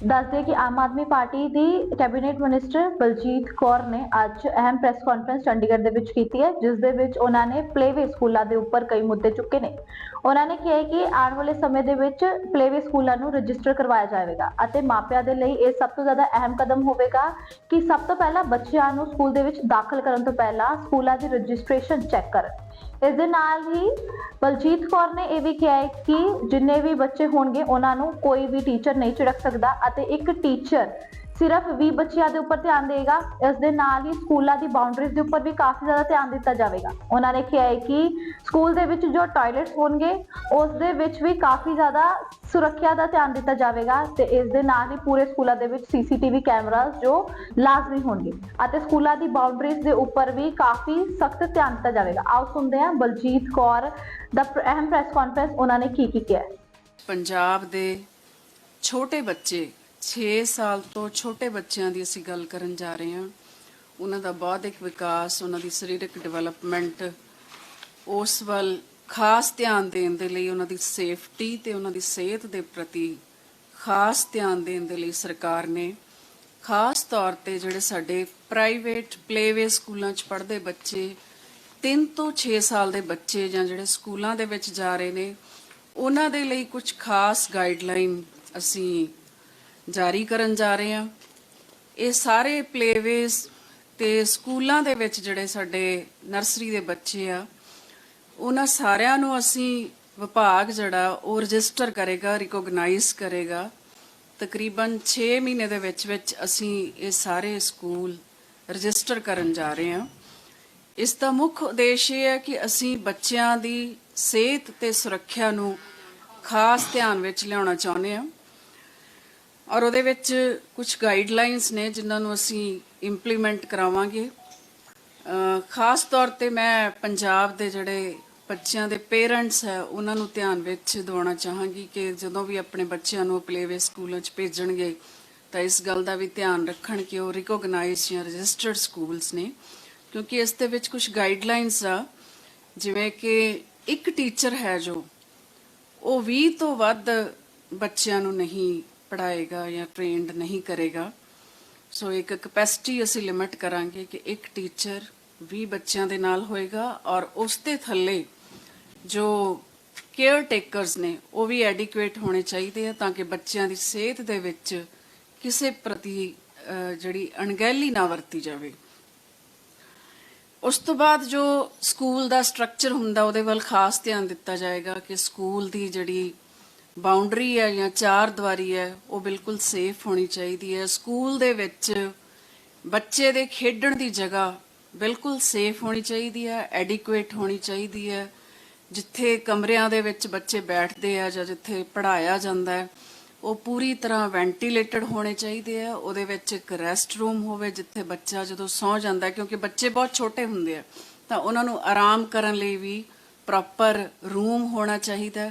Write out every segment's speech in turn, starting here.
ਦੱਸਦੇ ਕਿ ਆਮ ਆਦਮੀ ਪਾਰਟੀ ਦੀ ਕੈਬਨਿਟ ਮਿਨਿਸਟਰ ਬਲਜੀਤ ਕੌਰ ਨੇ ਅੱਜ ਅਹਿਮ ਪ੍ਰੈਸ ਕਾਨਫਰੰਸ ਚੰਡੀਗੜ੍ਹ ਦੇ ਵਿੱਚ ਕੀਤੀ ਹੈ, ਜਿਸ ਦੇ ਵਿੱਚ ਉਹਨਾਂ ਨੇ ਪਲੇਵੇ ਸਕੂਲਾਂ ਦੇ ਉੱਪਰ ਕਈ ਮੁੱਦੇ ਚੁੱਕੇ ਨੇ। ਉਹਨਾਂ ਨੇ ਕਿਹਾ ਕਿ ਆਉਣ ਵਾਲੇ ਸਮੇਂ ਦੇ ਵਿੱਚ ਪਲੇਵੇ ਸਕੂਲਾਂ ਨੂੰ ਰਜਿਸਟਰ ਕਰਵਾਇਆ ਜਾਵੇਗਾ ਅਤੇ ਮਾਪਿਆਂ ਦੇ ਲਈ ਇਹ ਸਭ ਤੋਂ ਜ਼ਿਆਦਾ ਅਹਿਮ ਕਦਮ ਹੋਵੇਗਾ ਕਿ ਸਭ ਤੋਂ ਪਹਿਲਾਂ ਬੱਚਿਆਂ ਨੂੰ ਸਕੂਲ ਦੇ ਵਿੱਚ ਦਾਖਲ ਕਰਨ ਤੋਂ ਪਹਿਲਾਂ ਸਕੂਲਾਂ ਦੀ ਰਜਿਸਟ੍ਰੇਸ਼ਨ ਚੈੱਕ ਕਰਨ। ਇਸ ਦੇ ਨਾਲ ਹੀ ਬਲਜੀਤ ਕੌਰ ਨੇ ਇਹ ਵੀ ਕਿਹਾ ਹੈ ਕਿ ਜਿੰਨੇ ਵੀ ਬੱਚੇ ਹੋਣਗੇ, ਉਹਨਾਂ ਨੂੰ ਕੋਈ ਵੀ ਟੀਚਰ ਨਹੀਂ ਝਿੜਕ ਸਕਦਾ ਅਤੇ ਇੱਕ ਟੀਚਰ ਸਿਰਫ 20 ਬੱਚਿਆਂ ਦੇ ਉੱਪਰ ਧਿਆਨ ਦੇਗਾ ਇਸ ਦੇ ਨਾਲ ਹੀ ਸਕੂਲਾਂ ਦੀ ਬਾਉਂਡਰੀਜ਼ ਦੇ ਉੱਪਰ ਵੀ ਕਾਫੀ ਜ਼ਿਆਦਾ ਧਿਆਨ ਦਿੱਤਾ ਜਾਵੇਗਾ। ਉਹਨਾਂ ਨੇ ਕਿਹਾ ਹੈ ਕਿ ਸਕੂਲ ਦੇ ਵਿੱਚ ਜੋ ਟਾਇਲਟਸ ਹੋਣਗੇ, ਉਸ ਦੇ ਵਿੱਚ ਵੀ ਕਾਫੀ ਜ਼ਿਆਦਾ ਸੁਰੱਖਿਆ ਦਾ ਧਿਆਨ ਦਿੱਤਾ ਜਾਵੇਗਾ ਤੇ ਇਸ ਦੇ ਨਾਲ ਹੀ ਪੂਰੇ ਸਕੂਲਾਂ ਦੇ ਵਿੱਚ ਸੀਸੀਟੀਵੀ ਕੈਮਰਾਸ ਜੋ ਲਾਜ਼ਮੀ ਹੋਣਗੇ ਅਤੇ ਸਕੂਲਾਂ ਦੀ ਬਾਉਂਡਰੀਜ਼ ਦੇ ਉੱਪਰ ਵੀ ਕਾਫੀ ਸਖਤ ਧਿਆਨ ਦਿੱਤਾ ਜਾਵੇਗਾ। ਆਓ ਸੁਣਦੇ ਹਾਂ ਬਲਜੀਤ ਕੌਰ ਦਾ ਅਹਿਮ ਪ੍ਰੈਸ ਕਾਨਫਰੰਸ ਉਹਨਾਂ ਨੇ ਕੀ ਕੀ ਕਿਹਾ ਪੰਜਾਬ ਦੇ ਛੋਟੇ ਬੱਚੇ 6 ਸਾਲ ਤੋਂ ਛੋਟੇ ਬੱਚਿਆਂ ਦੀ ਅਸੀਂ ਗੱਲ ਕਰਨ ਜਾ ਰਹੇ ਹਾਂ। ਉਹਨਾਂ ਦਾ ਬੌਧਿਕ ਵਿਕਾਸ, ਉਹਨਾਂ ਦੀ ਸਰੀਰਕ ਡਿਵੈਲਪਮੈਂਟ, ਉਸ ਵੱਲ ਖਾਸ ਧਿਆਨ ਦੇਣ ਦੇ ਲਈ ਉਹਨਾਂ ਦੀ ਸੇਫਟੀ ਤੇ ਉਹਨਾਂ ਦੀ ਸਿਹਤ ਦੇ ਪ੍ਰਤੀ ਖਾਸ ਧਿਆਨ ਦੇਣ ਦੇ ਲਈ ਸਰਕਾਰ ਨੇ ਖਾਸ ਤੌਰ ਤੇ ਜਿਹੜੇ ਸਾਡੇ ਪ੍ਰਾਈਵੇਟ ਪਲੇਵੇ ਸਕੂਲਾਂ 'ਚ ਪੜ੍ਹਦੇ ਬੱਚੇ 3 ਤੋਂ 6 ਸਾਲ ਦੇ ਬੱਚੇ ਜਾਂ ਜਿਹੜੇ ਸਕੂਲਾਂ ਦੇ ਵਿੱਚ ਜਾ ਰਹੇ ਨੇ, ਉਹਨਾਂ ਦੇ ਲਈ ਕੁਝ ਖਾਸ ਗਾਈਡਲਾਈਨ ਅਸੀਂ ਜਾਰੀ ਕਰਨ ਜਾ ਰਹੇ ਹਾਂ। ਇਹ ਸਾਰੇ ਪਲੇਵੇਸ ਤੇ ਸਕੂਲਾਂ ਦੇ ਵਿੱਚ ਜਿਹੜੇ ਸਾਡੇ ਨਰਸਰੀ ਦੇ ਬੱਚੇ ਆ, ਉਹਨਾਂ ਸਾਰਿਆਂ ਨੂੰ ਅਸੀਂ ਵਿਭਾਗ ਜਿਹੜਾ ਉਹ ਰਜਿਸਟਰ ਕਰੇਗਾ ਰਿਕੋਗਨਾਈਜ਼ ਕਰੇਗਾ। ਤਕਰੀਬਨ 6 ਮਹੀਨੇ ਦੇ ਵਿੱਚ ਵਿੱਚ ਅਸੀਂ ਇਹ ਸਾਰੇ ਸਕੂਲ ਰਜਿਸਟਰ ਕਰਨ ਜਾ ਰਹੇ ਹਾਂ। ਇਸ ਦਾ ਮੁੱਖ ਉਦੇਸ਼ ਇਹ ਹੈ ਕਿ ਅਸੀਂ ਬੱਚਿਆਂ ਦੀ ਸਿਹਤ ਤੇ ਸੁਰੱਖਿਆ ਨੂੰ ਖਾਸ ਧਿਆਨ ਵਿੱਚ ਲਿਆਉਣਾ ਚਾਹੁੰਦੇ ਹਾਂ। ਔਰ ਉਹਦੇ ਵਿੱਚ ਕੁਝ ਗਾਈਡਲਾਈਨਸ ਨੇ ਜਿਨ੍ਹਾਂ ਨੂੰ ਅਸੀਂ ਇੰਪਲੀਮੈਂਟ ਕਰਾਵਾਂਗੇ। ਖਾਸ ਤੌਰ ਤੇ ਮੈਂ ਪੰਜਾਬ ਦੇ ਜਿਹੜੇ ਬੱਚਿਆਂ ਦੇ ਪੇਰੈਂਟਸ ਹੈ, ਉਹਨਾਂ ਨੂੰ ਧਿਆਨ ਵਿੱਚ ਦਿਵਾਉਣਾ ਚਾਹਾਂਗੀ ਕਿ ਜਦੋਂ ਵੀ ਆਪਣੇ ਬੱਚਿਆਂ ਨੂੰ ਪਲੇਵੇ ਸਕੂਲਾਂ 'ਚ ਭੇਜਣਗੇ, ਤਾਂ ਇਸ ਗੱਲ ਦਾ ਵੀ ਧਿਆਨ ਰੱਖਣ ਕਿ ਉਹ ਰਿਕੋਗਨਾਈਜ਼ਡ ਜਾਂ ਰਜਿਸਟਰਡ ਸਕੂਲਸ ਨੇ। ਕਿਉਂਕਿ ਇਸ ਦੇ ਵਿੱਚ ਕੁਝ ਗਾਈਡਲਾਈਨਸ ਆ, ਜਿਵੇਂ ਕਿ ਇੱਕ ਟੀਚਰ ਹੈ ਜੋ, ਉਹ 20 ਤੋਂ ਵੱਧ ਬੱਚਿਆਂ ਨੂੰ ਨਹੀਂ ਪੜਾਏਗਾ ਜਾਂ ਟ੍ਰੇਨਡ ਨਹੀਂ ਕਰੇਗਾ। ਸੋ ਇੱਕ ਕਪੈਸਿਟੀ ਅਸੀਂ ਲਿਮਿਟ ਕਰਾਂਗੇ ਕਿ ਇੱਕ ਟੀਚਰ 20 ਬੱਚਿਆਂ ਦੇ ਨਾਲ ਹੋਏਗਾ ਔਰ ਉਸ ਦੇ ਥੱਲੇ ਜੋ ਕੇਅਰ ਟੇਕਰਸ ਨੇ, ਉਹ ਵੀ ਐਡਿਕੁਏਟ ਹੋਣੇ ਚਾਹੀਦੇ ਆ ਤਾਂ ਕਿ ਬੱਚਿਆਂ ਦੀ ਸਿਹਤ ਦੇ ਵਿੱਚ ਕਿਸੇ ਪ੍ਰਤੀ ਜਿਹੜੀ ਅਣਗਹਿਲੀ ਨਾ ਵਰਤੀ ਜਾਵੇ। ਉਸ ਤੋਂ ਬਾਅਦ ਜੋ ਸਕੂਲ ਦਾ ਸਟਰਕਚਰ ਹੁੰਦਾ, ਉਹਦੇ ਵੱਲ ਖਾਸ ਧਿਆਨ ਦਿੱਤਾ ਜਾਏਗਾ ਕਿ ਸਕੂਲ ਦੀ ਜਿਹੜੀ ਬਾਉਂਡਰੀ ਹੈ ਜਾਂ ਚਾਰ ਦੀਵਾਰੀ ਹੈ, ਉਹ ਬਿਲਕੁਲ ਸੇਫ ਹੋਣੀ ਚਾਹੀਦੀ ਹੈ। ਸਕੂਲ ਦੇ ਵਿੱਚ ਬੱਚੇ ਦੇ ਖੇਡਣ ਦੀ ਜਗ੍ਹਾ ਬਿਲਕੁਲ ਸੇਫ ਹੋਣੀ ਚਾਹੀਦੀ ਹੈ ਐਡਿਕੁਏਟ ਹੋਣੀ ਚਾਹੀਦੀ ਹੈ। ਜਿੱਥੇ ਕਮਰਿਆਂ ਦੇ ਵਿੱਚ ਬੱਚੇ ਬੈਠਦੇ ਆ ਜਾਂ ਜਿੱਥੇ ਪੜ੍ਹਾਇਆ ਜਾਂਦਾ ਹੈ, ਉਹ ਪੂਰੀ ਤਰ੍ਹਾਂ ਵੈਂਟੀਲੇਟਡ ਹੋਣੇ ਚਾਹੀਦੇ ਆ। ਉਹਦੇ ਵਿੱਚ ਇੱਕ ਰੈਸਟ ਰੂਮ ਹੋਵੇ, ਜਿੱਥੇ ਬੱਚਾ ਜਦੋਂ ਸੌ ਜਾਂਦਾ ਕਿਉਂਕਿ ਬੱਚੇ ਬਹੁਤ ਛੋਟੇ ਹੁੰਦੇ ਆ, ਤਾਂ ਉਹਨਾਂ ਨੂੰ ਆਰਾਮ ਕਰਨ ਲਈ ਵੀ ਪ੍ਰੋਪਰ ਰੂਮ ਹੋਣਾ ਚਾਹੀਦਾ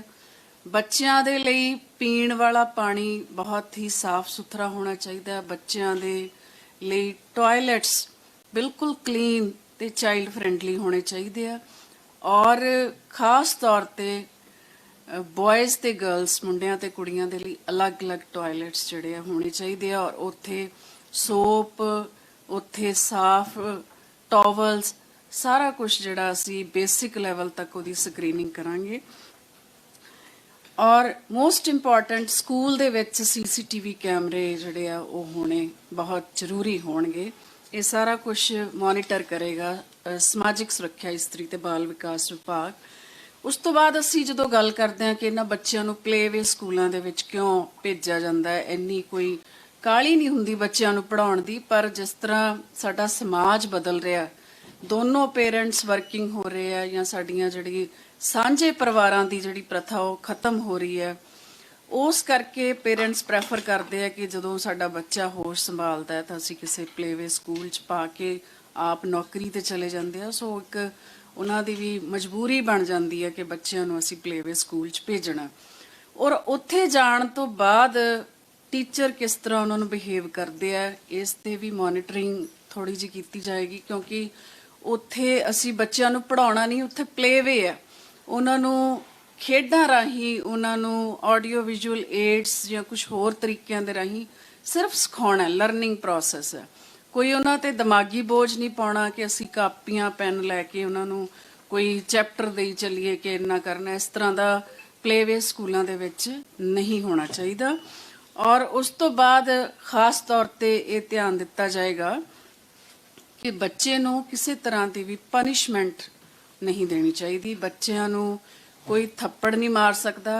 ਬੱਚਿਆਂ ਦੇ ਲਈ ਪੀਣ ਵਾਲਾ ਪਾਣੀ ਬਹੁਤ ਹੀ ਸਾਫ਼ ਸੁਥਰਾ ਹੋਣਾ ਚਾਹੀਦਾ ਹੈ ਬੱਚਿਆਂ ਦੇ ਲਈ। ਟਾਇਲਟਸ ਬਿਲਕੁਲ ਕਲੀਨ ਤੇ ਚਾਈਲਡ ਫ੍ਰੈਂਡਲੀ ਹੋਣੇ ਚਾਹੀਦੇ ਆ। ਔਰ ਖਾਸ ਤੌਰ ਤੇ ਬॉयਜ਼ ਤੇ ਗਰਲਸ ਮੁੰਡਿਆਂ ਤੇ ਕੁੜੀਆਂ ਦੇ ਲਈ ਅਲੱਗ-ਅਲੱਗ ਟਾਇਲਟਸ ਜਿਹੜੇ ਆ ਹੋਣੇ ਚਾਹੀਦੇ ਆ। ਔਰ ਉੱਥੇ ਸੋਪ ਉੱਥੇ ਸਾਫ਼ ਟਾਵਲਸ ਸਾਰਾ ਕੁਝ ਜਿਹੜਾ ਅਸੀਂ ਬੇਸਿਕ ਲੈਵਲ ਤੱਕ ਉਹਦੀ ਸਕਰੀਨਿੰਗ ਕਰਾਂਗੇ। ਔਰ ਮੋਸਟ ਇੰਪੋਰਟੈਂਟ ਸਕੂਲ ਦੇ ਵਿੱਚ ਸੀਸੀਟੀਵੀ ਕੈਮਰੇ ਜਿਹੜੇ ਆ, ਉਹ ਹੋਣੇ ਬਹੁਤ ਜ਼ਰੂਰੀ ਹੋਣਗੇ। ਇਹ ਸਾਰਾ ਕੁਝ ਮੋਨੀਟਰ ਕਰੇਗਾ ਸਮਾਜਿਕ ਸੁਰੱਖਿਆ ਇਸਤਰੀ ਤੇ ਬਾਲ ਵਿਕਾਸ ਵਿਭਾਗ। ਉਸ ਤੋਂ ਬਾਅਦ ਅਸੀਂ ਜਦੋਂ ਗੱਲ ਕਰਦੇ ਹਾਂ ਕਿ ਇਹਨਾਂ ਬੱਚਿਆਂ ਨੂੰ ਪਲੇਵੇ ਸਕੂਲਾਂ ਦੇ ਵਿੱਚ ਕਿਉਂ ਭੇਜਿਆ ਜਾਂਦਾ ਹੈ, ਇੰਨੀ ਕੋਈ ਕਾਲੀ ਨਹੀਂ ਹੁੰਦੀ ਬੱਚਿਆਂ ਨੂੰ ਪੜਾਉਣ ਦੀ, ਪਰ ਜਿਸ ਤਰ੍ਹਾਂ ਸਾਡਾ ਸਮਾਜ ਬਦਲ ਰਿਹਾ, ਦੋਨੋਂ ਪੇਰੈਂਟਸ ਵਰਕਿੰਗ ਹੋ ਰਹੇ ਆ ਜਾਂ ਸਾਡੀਆਂ ਜਿਹੜੀ ਸਾਂਝੇ ਪਰਿਵਾਰਾਂ ਦੀ ਜਿਹੜੀ ਪ੍ਰਥਾ ਉਹ ਖਤਮ ਹੋ ਰਹੀ ਹੈ। ਉਸ ਕਰਕੇ ਪੇਰੈਂਟਸ ਪ੍ਰੈਫਰ ਕਰਦੇ ਆ ਕਿ ਜਦੋਂ ਸਾਡਾ ਬੱਚਾ ਹੋਸ਼ ਸੰਭਾਲਦਾ ਹੈ ਤਾਂ ਅਸੀਂ ਕਿਸੇ ਪਲੇਵੇ ਸਕੂਲ 'ਚ ਪਾ ਕੇ ਆਪ ਨੌਕਰੀ ਤੇ ਚਲੇ ਜਾਂਦੇ ਆ। ਸੋ ਇੱਕ ਉਹਨਾਂ ਦੀ ਵੀ ਮਜਬੂਰੀ ਬਣ ਜਾਂਦੀ ਹੈ ਕਿ ਬੱਚਿਆਂ ਨੂੰ ਅਸੀਂ ਪਲੇਵੇ ਸਕੂਲ 'ਚ ਭੇਜਣਾ ਔਰ ਉੱਥੇ ਜਾਣ ਤੋਂ ਬਾਅਦ ਟੀਚਰ ਕਿਸ ਤਰ੍ਹਾਂ ਉਹਨਾਂ ਨੂੰ ਬਿਹੇਵ ਕਰਦੇ ਆ, ਇਸ ਤੇ ਵੀ ਮੋਨਿਟਰਿੰਗ ਥੋੜੀ ਜਿਹੀ ਕੀਤੀ ਜਾਏਗੀ ਕਿਉਂਕਿ ਉੱਥੇ ਅਸੀਂ ਬੱਚਿਆਂ ਨੂੰ ਪੜਾਉਣਾ ਨਹੀਂ, ਉੱਥੇ ਪਲੇਵੇ ਆ। ਉਹਨਾਂ ਨੂੰ ਖੇਡਾਂ ਰਾਹੀਂ, ਉਹਨਾਂ ਨੂੰ ਆਡੀਓ ਵਿਜ਼ੂਅਲ ਏਡਸ ਜਾਂ ਕੁਝ ਹੋਰ ਤਰੀਕਿਆਂ ਦੇ ਰਾਹੀਂ ਸਿਰਫ ਸਿਖਾਉਣਾ ਲਰਨਿੰਗ ਪ੍ਰੋਸੈਸ ਹੈ। ਕੋਈ ਉਹਨਾਂ ਤੇ ਦਿਮਾਗੀ ਬੋਝ ਨਹੀਂ ਪਾਉਣਾ ਕਿ ਅਸੀਂ ਕਾਪੀਆਂ, ਪੈਨ ਲੈ ਕੇ ਉਹਨਾਂ ਨੂੰ ਕੋਈ ਚੈਪਟਰ ਦੇਈ ਚੱਲੀਏ ਕਿ ਇੰਨਾ ਕਰਨਾ ਇਸ ਤਰ੍ਹਾਂ ਦਾ ਪਲੇਵੇ ਸਕੂਲਾਂ ਦੇ ਵਿੱਚ ਨਹੀਂ ਹੋਣਾ ਚਾਹੀਦਾ। ਔਰ ਉਸ ਤੋਂ ਬਾਅਦ ਖਾਸ ਤੌਰ ਤੇ ਇਹ ਧਿਆਨ ਦਿੱਤਾ ਜਾਏਗਾ ਕਿ ਬੱਚੇ ਨੂੰ ਕਿਸੇ ਤਰ੍ਹਾਂ ਦੀ ਵੀ ਪਨਿਸ਼ਮੈਂਟ ਨਹੀਂ ਦੇਣੀ ਚਾਹੀਦੀ। ਬੱਚਿਆਂ ਨੂੰ ਕੋਈ ਥੱਪੜ ਨਹੀਂ ਮਾਰ ਸਕਦਾ।